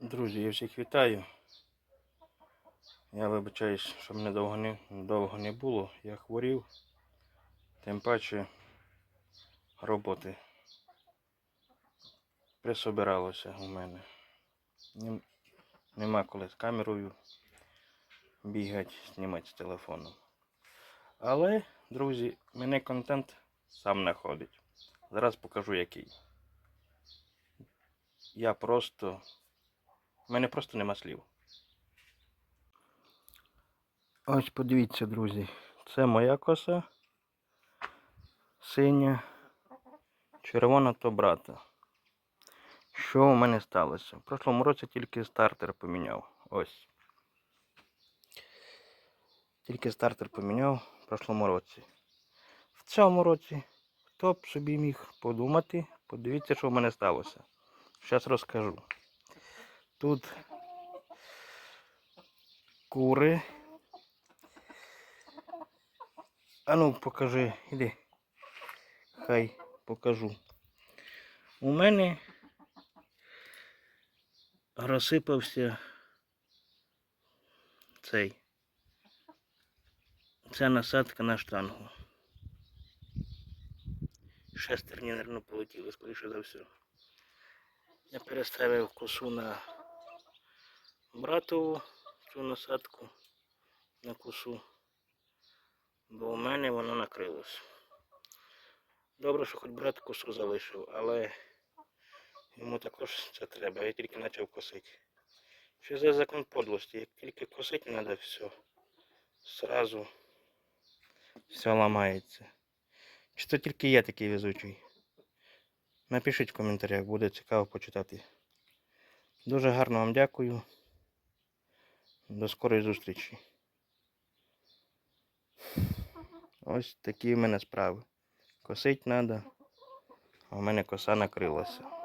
Друзі, я всіх вітаю. Я вибачаюсь, що мене довго не, довго не було. Я хворів. Тим паче роботи присобиралося у мене. Нема коли з камерою бігати, знімати з телефоном. Але, друзі, мене контент сам знаходить. Зараз покажу який. Я просто. У мене просто нема слів. Ось подивіться, друзі. Це моя коса. Синя. Червона то брата. Що у мене сталося? В прошлому році тільки стартер поміняв. Ось. Тільки стартер поміняв в прошлому році. В цьому році хто б собі міг подумати, подивіться, що в мене сталося. Зараз розкажу. Тут кури. А ну покажи, іди. Хай покажу. У мене розсипався цей. Ця насадка на штангу. Шестерні, мабуть, полетіли, скоріше за все. Я переставив косу на братову цю насадку на косу, бо у мене воно накрилось. Добре, що хоч брат косу залишив, але йому також це треба, я тільки почав косити. Що за закон подлості? Як тільки косити треба все, сразу все ламається. Чи то тільки я такий везучий? Напишіть в коментарях, буде цікаво почитати. Дуже гарно вам дякую. До скорої зустрічі. Ось такі в мене справи. Косить треба, а в мене коса накрилася.